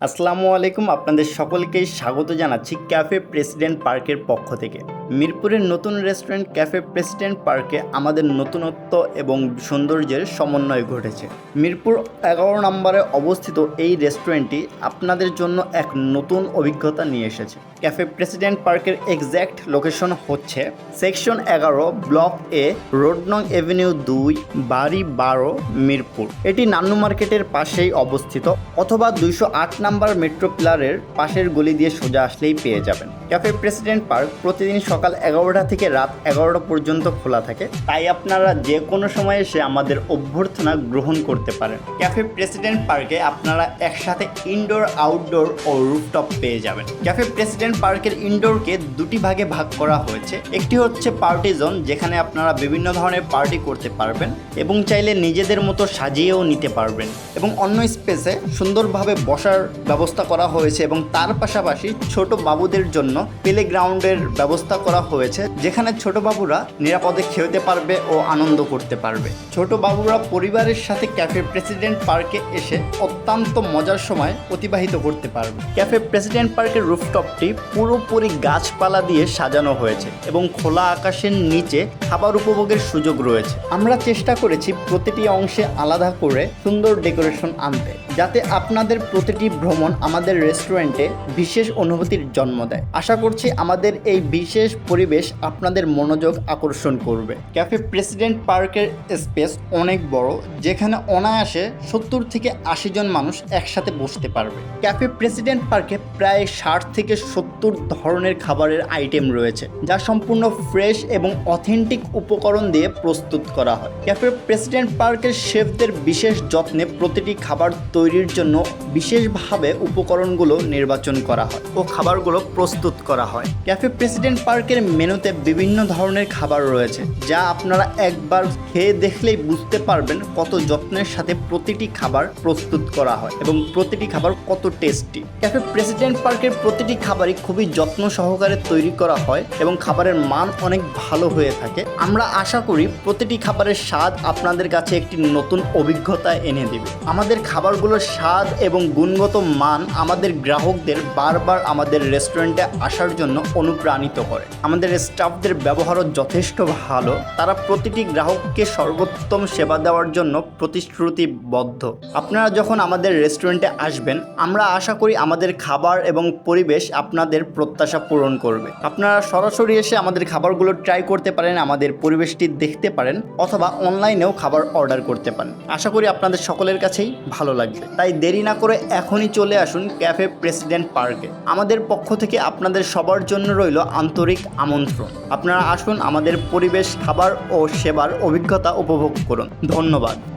আসসালামু আলাইকুম আপনাদের সকলকে স্বাগত জানাচ্ছি ক্যাফে প্রেসিডেন্ট পার্কের পক্ষ থেকে। মিরপুরের নতুন রেস্টুরেন্ট ক্যাফে প্রেসিডেন্ট পার্কে আমাদের নতুনত্ব এবং সৌন্দর্যের সমন্বয় ঘটেছে। মিরপুর এগারো নম্বরে অবস্থিত এই রেস্টুরেন্টটি আপনাদের জন্য এক নতুন অভিজ্ঞতা নিয়ে এসেছে। ক্যাফে প্রেসিডেন্ট পার্কের এক্স্যাক্ট লোকেশন হচ্ছে সেকশন এগারো, ব্লক এ, রোড নং এভিনিউ দুই, বাড়ি বারো, মিরপুর। এটি নান্নু মার্কেটের পাশেই অবস্থিত অথবা দুইশো আট নাম্বার মেট্রো পিলারের পাশের গলি দিয়ে সোজা আসলেই পেয়ে যাবেন। ক্যাফে প্রেসিডেন্ট পার্ক প্রতিদিন সকাল এগারোটা থেকে রাত এগারোটা পর্যন্ত খোলা থাকে। তাই আপনারা যে কোনো সময় এসে আমাদের অভ্যর্থনা গ্রহণ করতে পারেন। ক্যাফে প্রেসিডেন্ট পার্কে আপনারা একসাথে ইনডোর আউটডোর ও রুফটপ পেয়ে যাবেন। ক্যাফে প্রেসিডেন্ট পার্কের ইনডোরকে দুটি ভাগে ভাগ করা হয়েছে। একটি হচ্ছে পার্টি জোন যেখানে আপনারা বিভিন্ন ধরনের পার্টি করতে পারবেন এবং চাইলে নিজেদের মতো সাজিয়েও নিতে পারবেন। এবং অন্য স্পেসে সুন্দরভাবে বসার ব্যবস্থা করা হয়েছে এবং তার পাশাপাশি ছোট বাবুদের জন্য প্লে গ্রাউন্ডের ব্যবস্থা করা হয়েছে, যেখানে ছোট বাবুরা নিরাপদে খেলতে পারবে ও আনন্দ করতে পারবে। ছোট বাবুরা পরিবারের সাথে ক্যাফে প্রেসিডেন্ট পার্কে এসে অত্যন্ত মজার সময় অতিবাহিত করতে পারবে। ক্যাফে প্রেসিডেন্ট পার্কের রুফটপটি পুরোপুরি গাছপালা দিয়ে সাজানো হয়েছে এবং খোলা আকাশের নিচে খাবার উপভোগের সুযোগ রয়েছে। আমরা চেষ্টা করেছি প্রতিটি অংশে আলাদা করে সুন্দর ডেকোরেশন আনতে, যাতে আপনাদের প্রতিটি ভ্রমণ আমাদের রেস্টুরেন্টে বিশেষ অনুভূতির জন্ম দেয়। আশা করছি আমাদের এই বিশেষ পরিবেশ আপনাদের মনোযোগ আকর্ষণ করবে। ক্যাফে প্রেসিডেন্ট পার্কের স্পেস অনেক বড়, যেখানে অনায়াসে সত্তর থেকে আশি জন মানুষ একসাথে বসতে পারবে। ক্যাফে প্রেসিডেন্ট পার্কে প্রায় ষাট থেকে সত্তর ধরনের খাবারের আইটেম রয়েছে, যা সম্পূর্ণ ফ্রেশ এবং অথেন্টিক উপকরণ দিয়ে প্রস্তুত করা হয়। ক্যাফে প্রেসিডেন্ট পার্কের শেফদের বিশেষ যত্নে প্রতিটি খাবার তৈরির জন্য বিশেষভাবে উপকরণগুলো নির্বাচন করা হয় ও খাবারগুলো প্রস্তুত করা হয়। ক্যাফে প্রেসিডেন্ট পার্কের মেনুতে বিভিন্ন ধরনের খাবার রয়েছে, যা আপনারা একবার খেয়ে দেখলেই বুঝতে পারবেন কত যত্নের সাথে প্রতিটি খাবার প্রস্তুত করা হয় এবং প্রতিটি খাবার কত টেস্টি। ক্যাফে প্রেসিডেন্ট পার্কের প্রতিটি খাবারই খুবই যত্ন সহকারে তৈরি করা হয় এবং খাবারের মান অনেক ভালো হয়ে থাকে। আমরা আশা করি প্রতিটি খাবারের স্বাদ আপনাদের কাছে একটি নতুন অভিজ্ঞতা এনে দেবে। আমাদের খাবারগুলোর স্বাদ এবং গুণগত মান আমাদের গ্রাহকদের বারবার আমাদের রেস্টুরেন্টে আসার জন্য অনুপ্রাণিত করে। আমাদের স্টাফদের ব্যবহারও যথেষ্ট ভালো। তারা প্রতিটি গ্রাহককে সর্বোত্তম সেবা দেওয়ার জন্য প্রতিশ্রুতিবদ্ধ। আপনারা যখন আমাদের রেস্টুরেন্টে আসবেন, আমরা আশা করি আমাদের খাবার এবং পরিবেশ আপনাদের প্রত্যাশা পূরণ করবে। আপনারা সরাসরি এসে আমাদের খাবারগুলো ট্রাই করতে পারেন, আমাদের পরিবেশটি দেখতে পারেন, অথবা অনলাইনেও খাবার অর্ডার করতে পারেন। আশা করি আপনাদের সকলের কাছেই ভালো লাগবে। তাই দেরি না করে এখনই চলে আসুন ক্যাফে প্রেসিডেন্ট পার্কে আমাদের পক্ষ থেকে আপনাদের সবার জন্য রইল আন্তরিক আমন্ত্রণ। আপনারা আসুন আমাদের পরিবেশ খাবার ও সেবার অভিজ্ঞতা উপভোগ করুন। ধন্যবাদ।